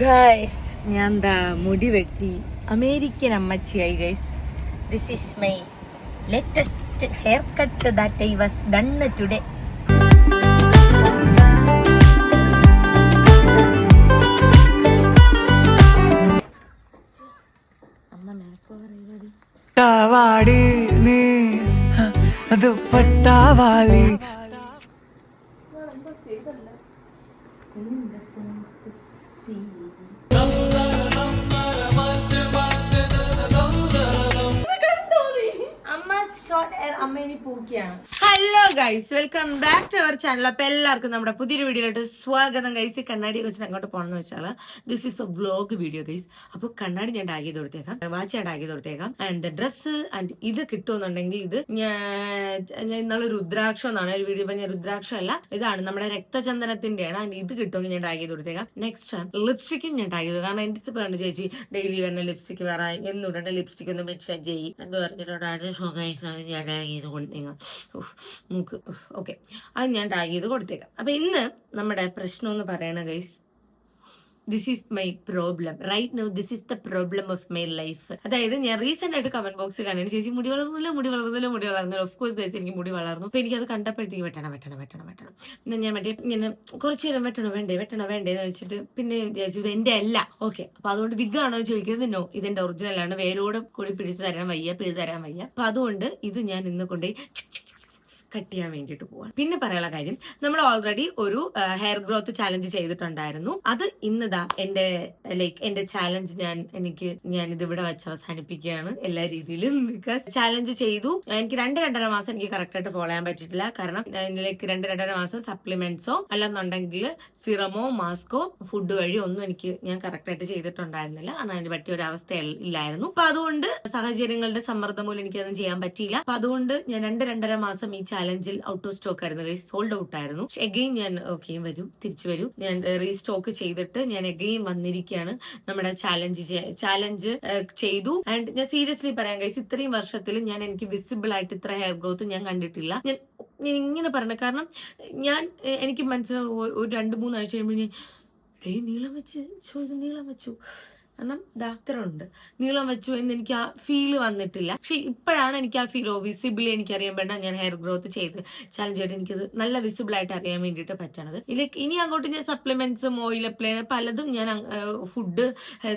Guys ഞാൻ എന്താ മുടി വെട്ടി. American അമ്മച്ചിയായി guys this is my latest hair cut that I was done today പട്ടാവാടി നീ അത് പട്ടാവാലി. Hair പൂക്കിയാണ് hello guys welcome back to our channel അപ്പൊ എല്ലാവർക്കും നമ്മുടെ പുതിയൊരു വീഡിയോയിലോട്ട് സ്വാഗതം ഗൈസ് ഈ കണ്ണാടി വെച്ചിട്ട് അങ്ങോട്ട് പോകണമെന്ന് വെച്ചാൽ this is a vlog video guys അപ്പൊ കണ്ണാടി ഞാൻ ടാഗ് ചെയ്ത് കൊടുത്തേക്കാം. വാച്ച് ഞാൻ ടാഗ് ചെയ്ത് കൊടുത്തേക്കാം. ആൻഡ് ഡ്രസ്സ് ആൻഡ് ഇത് കിട്ടുമെന്നുണ്ടെങ്കിൽ ഇത് ഞാൻ ഇന്നുള്ള ഇന്നാളെ രുദ്രാക്ഷം എന്നാണ് ഒരു വീഡിയോ പറഞ്ഞ രുദ്രാക്ഷം അല്ല ഇതാണ് നമ്മുടെ രക്തചന്ദനത്തിന്റെയാണ്. ആൻഡ് ഇത് കിട്ടുമെങ്കിൽ ഞാൻ ടാഗ് ചെയ്ത് കൊടുത്തേക്കാം. നെക്സ്റ്റ് ലിപ്സ്റ്റിക്കും ഞാൻ ടാഗ് ചെയ്തു കാരണം എന്റെ പറഞ്ഞു ചേച്ചി ഡെയിലി വരുന്ന ലിപ്സ്റ്റിക് വേറെ എന്നിടേണ്ട ലിപ്സ്റ്റിക് ഒന്ന് മെൻഷൻ ചെയ്യും എന്ന് പറഞ്ഞിട്ടുണ്ടായിരുന്നു ഞാൻ ടാഗ് ചെയ്ത് കൊടുത്തേക്കാം. മൂക്ക് ഓക്കെ അത് ഞാൻ ടാഗ് ചെയ്ത് കൊടുത്തേക്കാം. അപ്പൊ ഇന്ന് നമ്മുടെ പ്രശ്നം എന്ന് പറയണ guys this is my problem right no this is the problem of my life അതായത് ഞാൻ റീസെന്റ് ആയിട്ട് കമന്റ് ബോക്സ് കണ്ടു ചേച്ചി മുടി വളർന്നില്ല മുടി വളർന്നില്ല മുടി വളർന്നില്ല. ഓഫ് കോഴ്സ് ഗൈസ് എനിക്ക് മുടി വളർന്നു. അപ്പൊ എനിക്കത് കണ്ടപ്പോഴത്തേക്ക് വെട്ടണം വെട്ടണം വെട്ടണം വെട്ടണം. പിന്നെ ഞാൻ മറ്റേ ഇങ്ങനെ കുറച്ച് നേരം വെട്ടണോ വേണ്ടേ വെട്ടണോ വേണ്ടേ എന്ന് വെച്ചിട്ട് പിന്നെ വിചാരിച്ചു ഇത് എന്റെ അല്ല. ഓക്കെ അപ്പൊ അതുകൊണ്ട് വിഗ് ആണോ ചോദിക്കുന്നത് നോ ഇതെന്റെ ഒറിജിനൽ ആണ്. വേരോട് കൂടി പിടിച്ചു തരാൻ വയ്യ പിടിച്ചു തരാൻ വയ്യ. അപ്പൊ അതുകൊണ്ട് ഇത് ഞാൻ ഇന്ന് കൊണ്ടുപോയി കട്ട് ചെയ്യാൻ വേണ്ടിയിട്ട് പോവാൻ പിന്നെ പറയാനുള്ള കാര്യം നമ്മൾ ഓൾറെഡി ഒരു ഹെയർ ഗ്രോത്ത് ചാലഞ്ച് ചെയ്തിട്ടുണ്ടായിരുന്നു. അത് ഇന്നതാ എന്റെ ലൈക്ക് എന്റെ ചാലഞ്ച് ഞാൻ എനിക്ക് ഞാൻ ഇത് ഇവിടെ വെച്ച് അവസാനിപ്പിക്കുകയാണ് എല്ലാ രീതിയിലും. ബിക്കോസ് ചാലഞ്ച് ചെയ്തു. എനിക്ക് രണ്ട് രണ്ടര മാസം എനിക്ക് കറക്റ്റ് ആയിട്ട് ഫോളോ ചെയ്യാൻ പറ്റിയിട്ടില്ല. കാരണം ലൈക്ക് രണ്ട് രണ്ടര മാസം സപ്ലിമെന്റ്സോ അല്ലെന്നുണ്ടെങ്കിൽ സിറമോ മാസ്കോ ഫുഡ് വഴി ഒന്നും എനിക്ക് ഞാൻ കറക്റ്റ് ആയിട്ട് ചെയ്തിട്ടുണ്ടായിരുന്നില്ല. അന്ന് അതിന് പറ്റിയ ഒരു അവസ്ഥ ഇല്ലായിരുന്നു. അപ്പൊ അതുകൊണ്ട് സാഹചര്യങ്ങളുടെ സമ്മർദ്ദം മൂലം എനിക്ക് അതൊന്നും ചെയ്യാൻ പറ്റിയില്ല. അപ്പൊ അതുകൊണ്ട് ഞാൻ രണ്ട് രണ്ടര മാസം ഈ ചാലഞ്ചിൽ ഔട്ട് ഓഫ് സ്റ്റോക്ക് ആയിരുന്നു. സോൾഡ് ഔട്ട് ആയിരുന്നു. പക്ഷെ എഗെയിൻ ഞാൻ ഓക്കെ വരും. തിരിച്ചു വരും. ഞാൻ റീസ്റ്റോക്ക് ചെയ്തിട്ട് ഞാൻ എഗെയിൻ വന്നിരിക്കുകയാണ്. നമ്മുടെ ചാലഞ്ച് ചാലഞ്ച് ചെയ്തു. ആൻഡ് ഞാൻ സീരിയസ്ലി പറയാൻ കഴിച്ചു ഇത്രയും വർഷത്തിൽ ഞാൻ എനിക്ക് വിസിബിൾ ആയിട്ട് ഇത്ര ഹെയർ ഗ്രോത്ത് ഞാൻ കണ്ടിട്ടില്ല. ഞാൻ ഞാൻ ഇങ്ങനെ പറഞ്ഞു കാരണം ഞാൻ എനിക്ക് മനസ്സിലാവും ഒരു രണ്ട് മൂന്നാഴ്ച കഴിയുമ്പോൾ നീളം വെച്ച് നീളം വെച്ചു. കാരണം ഡാക്ടറുണ്ട് നീളം വെച്ചു എന്ന് എനിക്ക് ആ ഫീൽ വന്നിട്ടില്ല. പക്ഷെ ഇപ്പോഴാണ് എനിക്ക് ആ ഫീൽ വിസിബിളി എനിക്ക് അറിയാൻ വേണ്ട ഞാൻ ഹെയർ ഗ്രോത്ത് ചെയ്ത്. ചാലഞ്ച് ചെയ്ത് എനിക്കത് നല്ല വിസിബിൾ ആയിട്ട് അറിയാൻ വേണ്ടിയിട്ട് പറ്റണത്. ലൈക്ക് ഇനി അങ്ങോട്ട് ഞാൻ സപ്ലിമെന്റ്സും ഓയിൽ അപ്ലൈ പലതും ഞാൻ ഫുഡ്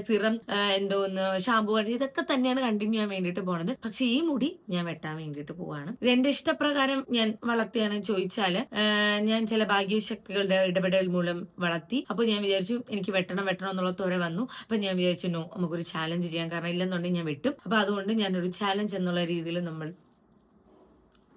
സിറം എന്തോന്ന് ഷാമ്പു ഇതൊക്കെ തന്നെയാണ് കണ്ടിന്യൂ ചെയ്യാൻ വേണ്ടിയിട്ട് പോണത്. പക്ഷെ ഈ മുടി ഞാൻ വെട്ടാൻ വേണ്ടിയിട്ട് പോവാണ്. ഇത് എന്റെ ഇഷ്ടപ്രകാരം ഞാൻ വളർത്തിയാണ് ചോദിച്ചാൽ ഞാൻ ചില ഭാഗ്യശക്തികളുടെ ഇടപെടൽ മൂലം വളർത്തി. അപ്പൊ ഞാൻ വിചാരിച്ചു എനിക്ക് വെട്ടണം വെട്ടണം എന്നുള്ള തുര വന്നു. അപ്പൊ ഞാൻ വിചാരിച്ചു നോ നമുക്കൊരു ചാലഞ്ച് ചെയ്യാം കാരണം ഇല്ലെന്നുണ്ടെങ്കിൽ ഞാൻ വെട്ടും. അപ്പൊ അതുകൊണ്ട് ഞാനൊരു ചാലഞ്ച് എന്നുള്ള രീതിയിൽ നമ്മൾ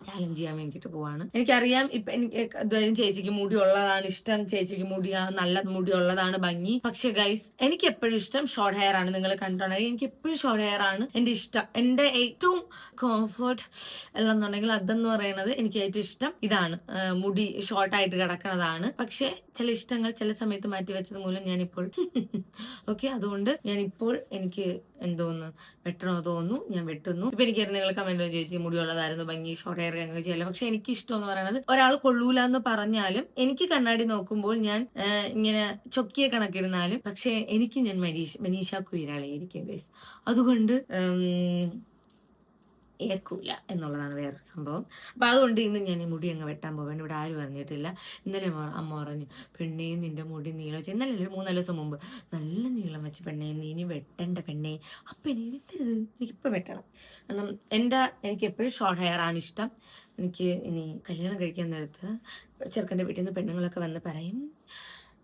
ചാലഞ്ച് ചെയ്യാൻ വേണ്ടിയിട്ട് പോവാണ്. എനിക്കറിയാം ഇപ്പൊ എനിക്ക് ഇതുവരെയും ചേച്ചിക്ക് മുടി ഉള്ളതാണ് ഇഷ്ടം. ചേച്ചിക്ക് മുടി നല്ല മുടി ഉള്ളതാണ് ഭംഗി. പക്ഷെ ഗൈസ് എനിക്ക് എപ്പോഴും ഇഷ്ടം ഷോർട്ട് ഹെയർ ആണ്. നിങ്ങൾ കണ്ടിട്ടുണ്ടെങ്കിൽ എനിക്ക് എപ്പോഴും ഷോർട്ട് ഹെയർ ആണ് എന്റെ ഇഷ്ടം. എന്റെ ഏറ്റവും കംഫർട്ട് എന്നുണ്ടെങ്കിൽ അതെന്ന് പറയുന്നത് എനിക്ക് ഏറ്റവും ഇഷ്ടം ഇതാണ്. മുടി ഷോർട്ട് ആയിട്ട് കിടക്കുന്നതാണ്. പക്ഷെ ചില ഇഷ്ടങ്ങൾ ചില സമയത്ത് മാറ്റി വെച്ചത് മൂലം ഞാനിപ്പോൾ ഓക്കെ അതുകൊണ്ട് ഞാനിപ്പോൾ എനിക്ക് എന്തോന്ന് വെട്ടണോ തോന്നുന്നു. ഞാൻ വെട്ടുന്നു. ഇപ്പൊ എനിക്ക് നിങ്ങൾ കമന്റ് ചോദിച്ചു മുടിയുള്ളതായിരുന്നു ഭംഗി ഷോർട്ട് ഹെയർ അങ്ങനെ ചെയ്യല പക്ഷെ എനിക്ക് ഇഷ്ടം എന്ന് പറയുന്നത് ഒരാൾ കൊള്ളൂല എന്ന് പറഞ്ഞാലും എനിക്ക് കണ്ണാടി നോക്കുമ്പോൾ ഞാൻ ഇങ്ങനെ ചൊക്കിയ കണക്കിരുന്നാലും പക്ഷെ എനിക്ക് ഞാൻ മനീഷ മനീഷ കുയിരാളായിരിക്കും ഗൈസ് അതുകൊണ്ട് ഏക്കൂല എന്നുള്ളതാണ് വേറൊരു സംഭവം. അപ്പൊ അതുകൊണ്ട് ഇന്ന് ഞാൻ ഈ മുടി അങ്ങ് വെട്ടാൻ പോവാണ്. ഇവിടെ ആരും അറിഞ്ഞിട്ടില്ല. ഇന്നലെ അമ്മ- പറഞ്ഞു പെണ്ണേ നിന്റെ മുടി നീളം വെച്ച് ഇന്നലെ ഒരു മൂന്നാൽ ദിവസം മുമ്പ്. നല്ല നീളം വെച്ച് പെണ്ണേ നീ ഇനി വെട്ടണ്ട പെണ്ണേ. അപ്പൊ എനിക്ക് വെട്ടരുത്. എനിക്കിപ്പോ വെട്ടണം. കാരണം എന്റെ എനിക്ക് എപ്പോഴും ഷോർട്ട് ഹെയർ ആണ് ഇഷ്ടം. എനിക്ക് ഇനി കല്യാണം കഴിക്കാൻ നേരത്ത് ചെറുക്കന്റെ വീട്ടിൽ നിന്ന് പെണ്ണുങ്ങളൊക്കെ വന്ന് പറയും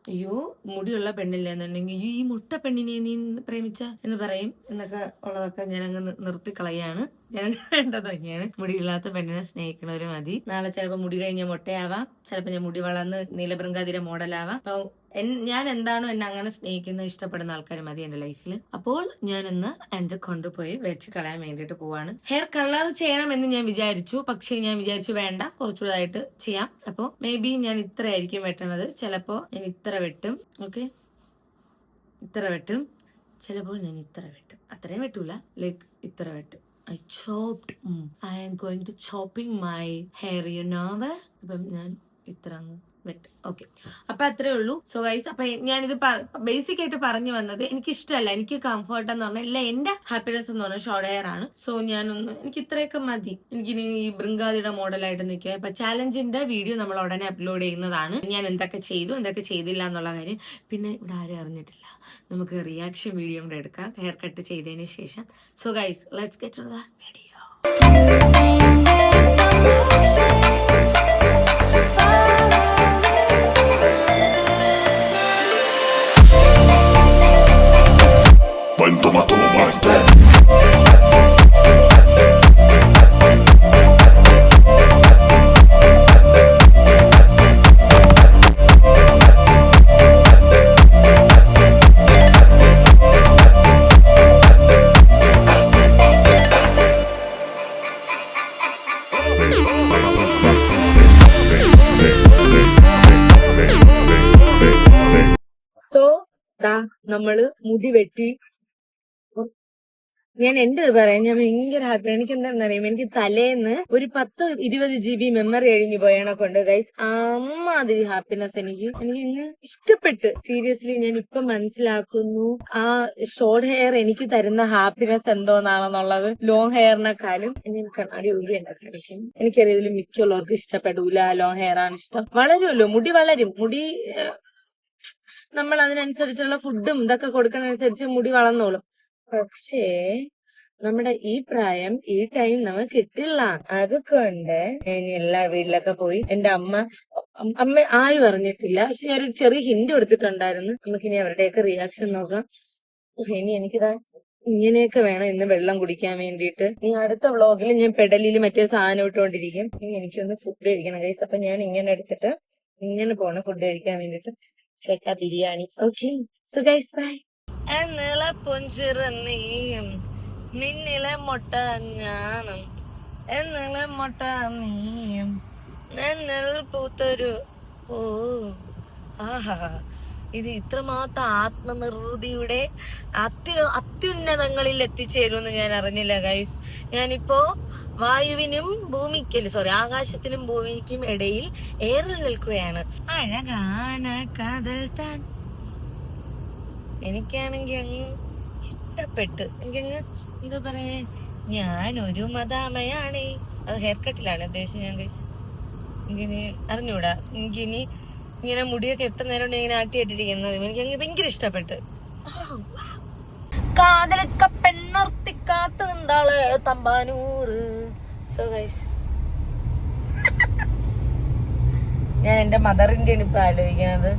അയ്യോ മുടിയുള്ള പെണ്ണില്ല എന്നുണ്ടെങ്കിൽ ഈ മുട്ട പെണ്ണിനെ നീ പ്രേമിച്ച? എന്ന് പറയും. എന്നൊക്കെ ഉള്ളതൊക്കെ ഞാൻ അങ്ങ് നിർത്തി കളയാണ്. ഞാൻ വേണ്ടത് തന്നെയാണ്. മുടിയില്ലാത്ത പെണ്ണിനെ സ്നേഹിക്കണവര് മതി. നാളെ ചിലപ്പോൾ മുടി കഴിഞ്ഞ മുട്ടയാവാം. ചിലപ്പോൾ ഞാൻ മുടി വളർന്ന് നീലബൃങ്കാതിര മോഡലാവാം. അപ്പൊ എൻ- ഞാൻ എന്താണോ എന്നെ അങ്ങനെ സ്നേഹിക്കുന്ന ഇഷ്ടപ്പെടുന്ന ആൾക്കാർ മതി എന്റെ ലൈഫിൽ അപ്പോൾ ഞാൻ ഇന്ന് എന്റെ കൊണ്ടുപോയി വെച്ച് കളയാൻ വേണ്ടിയിട്ട് പോവാണ്. ഹെയർ കളർ ചെയ്യണം എന്ന് ഞാൻ വിചാരിച്ചു. പക്ഷേ ഞാൻ വിചാരിച്ചു വേണ്ട കുറച്ചുകൂടായിട്ട് ചെയ്യാം. അപ്പോൾ മേ ബി ഞാൻ ഇത്ര ആയിരിക്കും വെട്ടണത്. ചിലപ്പോൾ ഞാൻ ഇത്ര വെട്ടും. ഓക്കെ ഇത്ര വെട്ടും. ചിലപ്പോൾ ഞാൻ ഇത്ര വെട്ടും. അത്രയും വെട്ടൂല. ലൈക്ക് ഇത്ര വെട്ടും. I chopped I am going to chopping my hair you know അപ്പം ഞാൻ ഇത്ര അങ്ങ് സബ്മിറ്റ് ഓക്കെ അപ്പൊ അത്രേ ഉള്ളൂ. സോ ഗൈസ് അപ്പൊ ഞാനിത് ബേസിക് ആയിട്ട് പറഞ്ഞു വന്നത് എനിക്ക് ഇഷ്ടമല്ല എനിക്ക് കംഫർട്ട് എന്ന് പറഞ്ഞാൽ ഇല്ല എന്റെ ഹാപ്പിനെസ് എന്ന് പറഞ്ഞാൽ ഷോർട്ട് ഹെയർ ആണ്. സോ ഞാനൊന്ന് എനിക്ക് ഇത്രയൊക്കെ മതി. എനിക്ക് ഈ ബൃങ്കാതിയുടെ മോഡലായിട്ട് നിൽക്കുക. അപ്പൊ ചാലഞ്ചിന്റെ വീഡിയോ നമ്മൾ ഉടനെ അപ്ലോഡ് ചെയ്യുന്നതാണ്. ഞാൻ എന്തൊക്കെ ചെയ്തു എന്തൊക്കെ ചെയ്തില്ല എന്നുള്ള കാര്യം. പിന്നെ ഇവിടെ ആരും അറിഞ്ഞിട്ടില്ല. നമുക്ക് റിയാക്ഷൻ വീഡിയോ കൂടെ എടുക്കാം. ഹെയർ കട്ട് ചെയ്തതിന് ശേഷം. So guys let's get video Buen toma toma más. നമ്മൾ മുടി വെട്ടി ഞാൻ എന്ത് പറയാം? ഞാൻ ഭയങ്കര ഹാപ്പി എനിക്ക് എന്താണെന്നറിയാം എനിക്ക് തലേന്ന് ഒരു പത്ത് ഇരുപത് ജി ബി മെമ്മറി കഴിഞ്ഞു പോയണ കൊണ്ട് ഗൈസ് അമ്മാതിരി ഹാപ്പിനെസ് എനിക്ക്. എനിക്ക് അങ്ങ് ഇഷ്ടപ്പെട്ട്. സീരിയസ്ലി ഞാൻ ഇപ്പൊ മനസ്സിലാക്കുന്നു. ആ ഷോർട്ട് ഹെയർ എനിക്ക് തരുന്ന ഹാപ്പിനെസ് എന്തോന്നാണെന്നുള്ളത്. ലോങ് ഹെയറിനെക്കാളും കണ്ണാടി ഒരു എന്നെ കാണിക്കും? എനിക്കറിയാം ഇതിൽ മിക്കുള്ളവർക്ക് ഇഷ്ടപ്പെടൂല. ലോങ് ഹെയർ ആണ് ഇഷ്ടം. വളരുമല്ലോ. മുടി വളരും. മുടി നമ്മൾ അതിനനുസരിച്ചുള്ള ഫുഡും ഇതൊക്കെ കൊടുക്കുന്നതനുസരിച്ച് മുടി വളർന്നോളും. പക്ഷേ നമ്മുടെ ഈ പ്രായം ഈ ടൈം നമുക്ക് കിട്ടില്ല. അതുകൊണ്ട് ഞാൻ എല്ലാ വീട്ടിലൊക്കെ പോയി എന്റെ അമ്മ അമ്മ ആരും അറിഞ്ഞിട്ടില്ല പക്ഷെ ഞാൻ ഒരു ചെറിയ ഹിന്റ് കൊടുത്തിട്ടുണ്ടായിരുന്നു. നമുക്ക് ഇനി അവരുടെയൊക്കെ റിയാക്ഷൻ നോക്കാം. ഇനി എനിക്കിതാ ഇങ്ങനെയൊക്കെ വേണം ഇന്ന് വെള്ളം കുടിക്കാൻ വേണ്ടിയിട്ട്. ഇനി അടുത്ത വ്ളോഗിൽ ഞാൻ പെടലിൽ മറ്റേ സാധനം ഇട്ടുകൊണ്ടിരിക്കും. ഇനി എനിക്കൊന്ന് ഫുഡ് കഴിക്കണം കൈസ് അപ്പൊ ഞാൻ ഇങ്ങനെ എടുത്തിട്ട് ഇങ്ങനെ പോണം ഫുഡ് കഴിക്കാൻ വേണ്ടിട്ട് ചേട്ടാ ബിരിയാണി. ഓക്കെ സോ ബൈ എന്നിലെ പുഞ്ചിറന്നിയും നിന്നിലെ മൊട്ട ഞാനും എന്നിലെ മൊട്ട നീയും എന്നിൽ പൂത്തൊരു ഓ ആഹാ ഇത് ഇത്രമാത്രം ആത്മനിർവൃതിയുടെ അത്യു അത്യുന്നതങ്ങളിൽ എത്തിച്ചേരുമെന്ന് ഞാൻ അറിഞ്ഞില്ല ഗൈസ് ഞാനിപ്പോ വായുവിനും ഭൂമിക്കൽ സോറി ആകാശത്തിനും ഭൂമിക്കും ഇടയിൽ ഏറിൽ നിൽക്കുകയാണ്. അഴകാന കാതൽ താൻ എനിക്കാണെങ്കി അങ്ങ് ഇഷ്ടപ്പെട്ട്. എനിക്കങ്ങ് എന്താ പറയാ ഞാനൊരു മതാമയാണേ. അത് ഹെയർ കട്ടിലാണ് ഉദ്ദേശിച്ചത് ഞാൻ എനിക്കിനി അറിഞ്ഞൂടാ. എനിക്കിനി ഇങ്ങനെ മുടിയൊക്കെ എത്ര നേരം ഉണ്ട് ഇങ്ങനെ ആട്ടിയിട്ടിരിക്കുന്നത് എനിക്ക് അങ്ങ് ഭയങ്കര ഇഷ്ടപ്പെട്ട്. കാതലൊക്കെ തമ്പാനൂറ് സോ ഞാൻ എന്റെ മദറിന്റെ ആണ് ഇപ്പൊ ആലോചിക്കുന്നത്.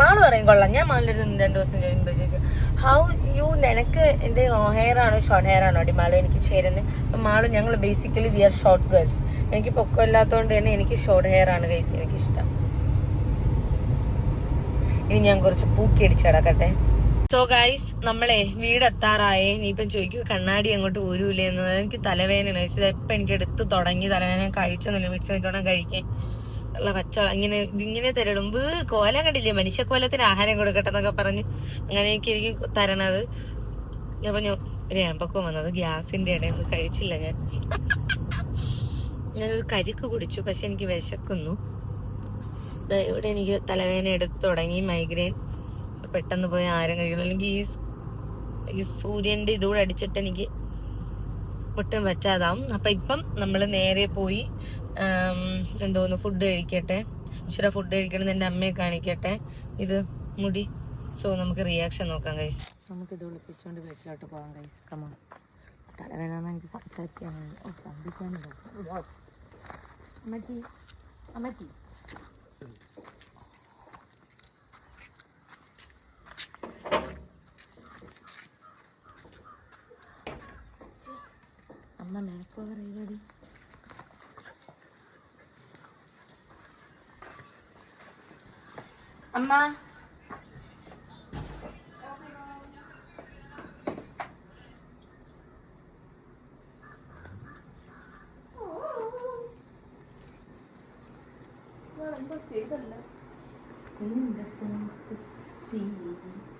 മാൾ പറയും കൊള്ളാം ഞാൻ മാളിന്റെ അടുത്ത് രണ്ടു ദിവസം കഴിയുമ്പോ ചോദിച്ചു ഹൗ യു നിനക്ക് എന്റെ ലോങ് ഹെയർ ആണോ ഷോർട്ട് ഹെയർ ആണോ? മാളു എനിക്ക് ചേരുന്നത് അപ്പൊ മാളു ഞങ്ങൾ basically we are short girls എനിക്ക് പൊക്കം ഇല്ലാത്തതുകൊണ്ട് തന്നെ എനിക്ക് ഷോർട്ട് ഹെയർ ആണ് ഗൈസ് എനിക്ക് ഇഷ്ടം ഇനി ഞാൻ കുറച്ച് പൂക്കി അടിച്ചടക്കട്ടെ സോ ഗൈസ് നമ്മളെ വീടെത്താറായേ. ഇപ്പം ചോദിക്കും കണ്ണാടി അങ്ങോട്ട് ഊരൂലേ? എന്ന്. എനിക്ക് തലവേദന ഇപ്പൊ എനിക്ക് എടുത്ത് തുടങ്ങി തലവേദന കഴിച്ചൊന്നുമില്ല. വീട്ടിൽ നിൽക്കണം കഴിക്കാൻ. ഉള്ള കച്ചവടം ഇങ്ങനെ ഇതിങ്ങനെ തരടുമ്പ് കോല കണ്ടില്ലേ? മനുഷ്യക്കോലത്തിന് ആഹാരം കൊടുക്കട്ടെ എന്നൊക്കെ പറഞ്ഞ് അങ്ങനെയൊക്കെ എനിക്ക് തരണത്. അപ്പൊ ഞാൻ ഒരു ഏമ്പക്കം വന്നത് ഗ്യാസിന്റെ ഇടയിൽ കഴിച്ചില്ല ഞാൻ. ഞാനൊരു കരിക്ക് കുടിച്ചു പക്ഷെ എനിക്ക് വിശക്കുന്നു. ഇവിടെ എനിക്ക് തലവേദന എടുത്ത് തുടങ്ങി മൈഗ്രെയിൻ പെട്ടെന്ന് പോയി ആരും കഴിക്കണം. അല്ലെങ്കിൽ ഈ ഈ സൂര്യന്റെ ഇതുകൂടെ അടിച്ചിട്ട് എനിക്ക് ഒട്ടും പറ്റാതാവും. അപ്പൊ ഇപ്പം നമ്മൾ നേരെ പോയി എന്തോന്ന് ഫുഡ് കഴിക്കട്ടെ. ഈശ്വര ഫുഡ് കഴിക്കണം എന്റെ അമ്മയെ കാണിക്കട്ടെ. ഇത് മുടി. സോ നമുക്ക് റിയാക്ഷൻ നോക്കാം കൈസ് നമുക്ക് ഇത് ഒളിപ്പിച്ചുകൊണ്ട് വീട്ടിലോട്ട് പോകാം കൈസ് കമാ തലവേദന എനിക്ക് സംസാരിക്കാനാണ്. ഓ, സംസാരിക്കാനില്ല. അമ്മച്ചി അമ്മച്ചി. അമ്മ മേക്കോവർ പറയുകടി അമ്മ.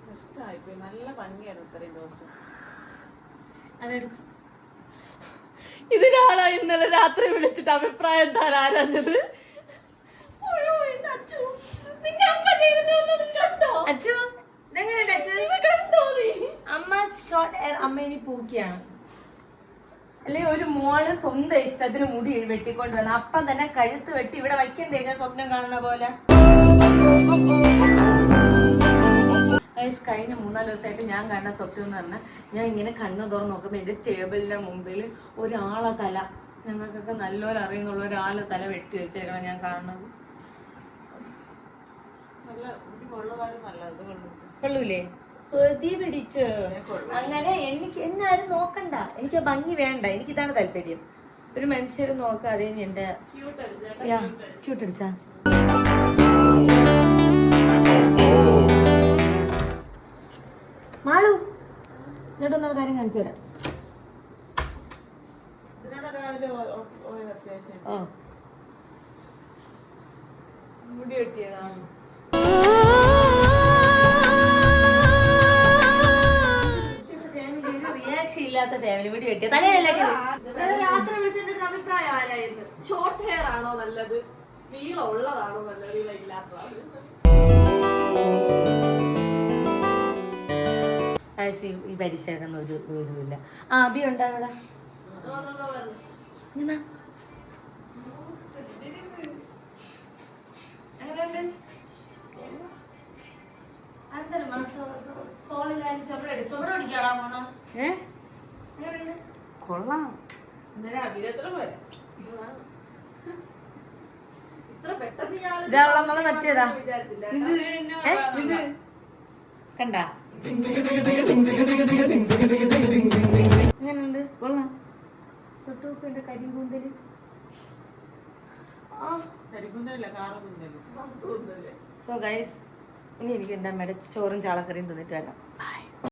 കഷ്ടമായിപ്പോയി നല്ല ഭംഗിയായിരുന്നു ഇത്രയും ദിവസം. അതെടുക്കും. ഇതിനാണോ ഇന്നലെ രാത്രി വിളിച്ചിട്ട് അഭിപ്രായം താൻ ആരാഞ്ഞത് അയ്യോ, എന്റെ അച്ഛൻ. അച്ചു ഇതെങ്ങനെയുണ്ട് അച്ചു അമ്മ ഷോർട്ട് ഹെയർ അമ്മ ഇനി പൂക്കിയാണ്. അല്ലെ ഒരു മോൾ സ്വന്തം ഇഷ്ടത്തിന് മുടി വെട്ടിക്കൊണ്ട് വന്ന അപ്പം തന്നെ കഴുത്ത് വെട്ടി ഇവിടെ വയ്ക്കണ്ടേ ഞാൻ സ്വപ്നം കാണുന്ന പോലെ? കഴിഞ്ഞ മൂന്നാൽ ദിവസമായിട്ട് ഞാൻ കണ്ട സ്വപ്നം എന്ന് പറഞ്ഞാൽ ഞാൻ ഇങ്ങനെ കണ്ണ് തുറന്ന് നോക്കുമ്പോൾ എന്റെ ടേബിളിന്റെ മുമ്പിൽ ഒരാളെ തല ഞങ്ങൾക്കൊക്കെ നല്ലപോലെ അറിയുന്നുള്ള ഒരാളെ തല വെട്ടി വെച്ചേക്കണം ഞാൻ കാണുന്നത്. നല്ല കൊള്ളൂലേ? കൊതി പിടിച്ച്. അങ്ങനെ എനിക്ക് എന്നാരും നോക്കണ്ട. എനിക്ക് ഭംഗി വേണ്ട. എനിക്ക് ഇതാണ് താല്പര്യം. ഒരു മനുഷ്യർ നോക്കാതെ എന്റെ ക്യൂട്ട് അടിച്ചാ മാളു എന്നിട്ടൊന്നൊരു കാര്യം കാണിച്ചു തരാം. ഓ മുടി വെട്ടിയതാണ്. ഇല്ലാത്ത ഫാമിലി വീട് കെട്ടിയ തലയല്ല രാത്രി അഭിപ്രായം ആരായിരുന്നു? ഷോർട്ട് ഹെയർ ആണോ നല്ലത്? നീളം ഉള്ളതാണോ നല്ലത്? നീളം ഇല്ലാത്തതാണോ? ഈ പരിശേഖരണം ഒരു ഇതുമില്ല. ആ അബി ഉണ്ടോ അവിടെ? തോളിലായി ചുമടെടു കൊള്ളാം ഇതാണെന്നുള്ള മറ്റേതാ? ഇത് കണ്ട എങ്ങനെയുണ്ട് കൊള്ളാം കരിങ്കൂന്തൽ സോ ഗൈസ് ഇനി എനിക്ക് എന്റെ അമ്മയുടെ ചോറും ചാളക്കറിയും തന്നിട്ട് വരാം